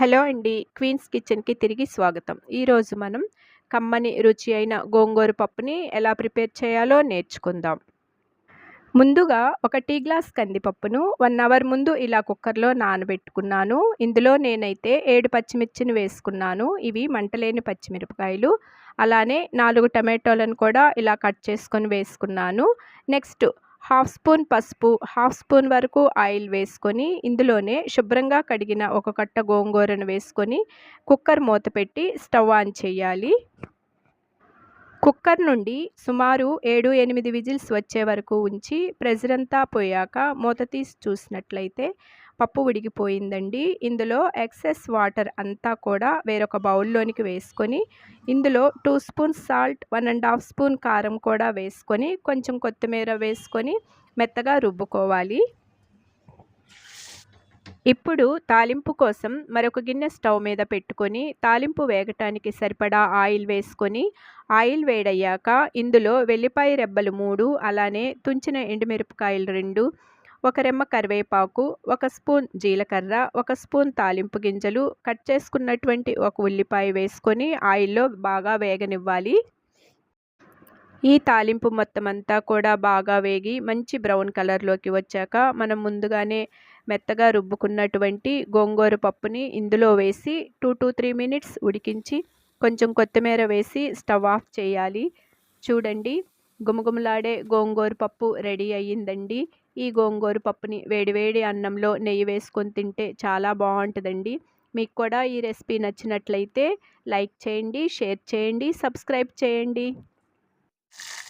Hello అండి queens కిచెన్కి తిరిగి స్వాగతం. ఈరోజు మనం కమ్మని రుచి అయిన గోంగూర పప్పుని ఎలా ప్రిపేర్ చేయాలో నేర్చుకుందాం. ముందుగా ఒక టీ గ్లాస్ కందిపప్పును వన్ అవర్ ముందు ఇలా కుక్కర్లో నానబెట్టుకున్నాను. ఇందులో నేనైతే ఏడు పచ్చిమిర్చిని వేసుకున్నాను. ఇవి మంటలేని పచ్చిమిరపకాయలు. అలానే నాలుగు టమాటోలను కూడా ఇలా కట్ చేసుకొని వేసుకున్నాను. నెక్స్ట్ హాఫ్ స్పూన్ పసుపు హాఫ్ స్పూన్ వరకు ఆయిల్ వేసుకొని ఇందులోనే శుభ్రంగా కడిగిన ఒక కట్ట గోంగూరను వేసుకొని కుక్కర్ మూత పెట్టి స్టవ్ ఆన్ చేయాలి. కుక్కర్ నుండి సుమారు ఏడు ఎనిమిది విజిల్స్ వచ్చే వరకు ఉంచి ప్రెజర్ అంతా పోయాక మూత తీసి చూసినట్లయితే పప్పు ఉడికిపోయిందండి ఇందులో ఎక్సెస్ వాటర్ అంతా కూడా వేరొక బౌల్లోనికి వేసుకొని ఇందులో two spoons salt one and half spoon కారం కూడా వేసుకొని కొంచెం కొత్తిమీర వేసుకొని మెత్తగా రుబ్బుకోవాలి. ఇప్పుడు తాలింపు కోసం మరొక గిన్నె స్టవ్ మీద పెట్టుకొని తాలింపు వేగటానికి సరిపడా ఆయిల్ వేసుకొని ఆయిల్ వేడయ్యాక ఇందులో వెల్లిపాయ రెబ్బలు మూడు అలానే తుంచిన ఎండుమిరపకాయలు రెండు ఒక రెమ్మ కరివేపాకు ఒక స్పూన్ జీలకర్ర ఒక స్పూన్ తాలింపు గింజలు కట్ చేసుకున్నటువంటి ఒక ఉల్లిపాయ వేసుకొని ఆయిల్లో బాగా వేగనివ్వాలి. ఈ తాలింపు మొత్తం అంతా కూడా బాగా వేగి మంచి బ్రౌన్ కలర్లోకి వచ్చాక మనం ముందుగానే మెత్తగా రుబ్బుకున్నటువంటి గోంగూర పప్పుని ఇందులో వేసి టూ టు త్రీ మినిట్స్ ఉడికించి కొంచెం కొత్తిమీర వేసి స్టవ్ ఆఫ్ చేయాలి. చూడండి గుమగుమలాడే గోంగూర పప్పు రెడీ అయ్యిందండి. ఈ గోంగూర పప్పుని వేడివేడి అన్నంలో నెయ్యి వేసుకొని తింటే చాలా బాగుంటుందండి. మీకు కూడా ఈ రెసిపీ నచ్చినట్లయితే లైక్ చేయండి షేర్ చేయండి సబ్స్క్రైబ్ చేయండి.